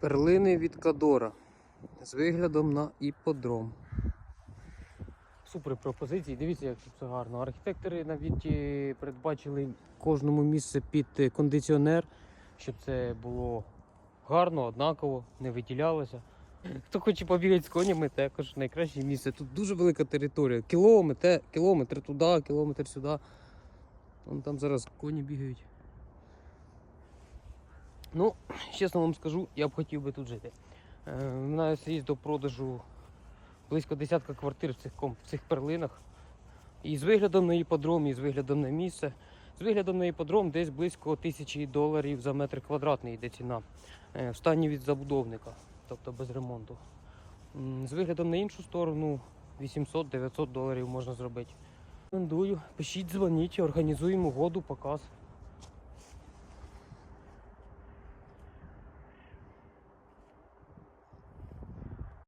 Перлини від Кадора з виглядом на іподром. Супер пропозиції. Дивіться, як тут все гарно. Архітектори навіть е, передбачили кожному місце під е, кондиціонер, щоб це було гарно, однаково, не виділялося. Хто хоче побігати з конями, також найкраще місце. Тут дуже велика територія. Кілометр, кілометр туди, кілометр сюди. Вон там зараз коні бігають. Ну, чесно вам скажу, я б хотів би тут жити. Е, У нас є до продажу близько десятка квартир в цих, в цих перлинах. І з виглядом на іподром, і з виглядом на місце. З виглядом на іподром десь близько тисячі доларів за метр квадратний йде ціна. Е, В стані від забудовника, тобто без ремонту. З виглядом на іншу сторону 800-900 доларів можна зробити. Рекомендую, пишіть, дзвоніть, організуємо угоду, показ.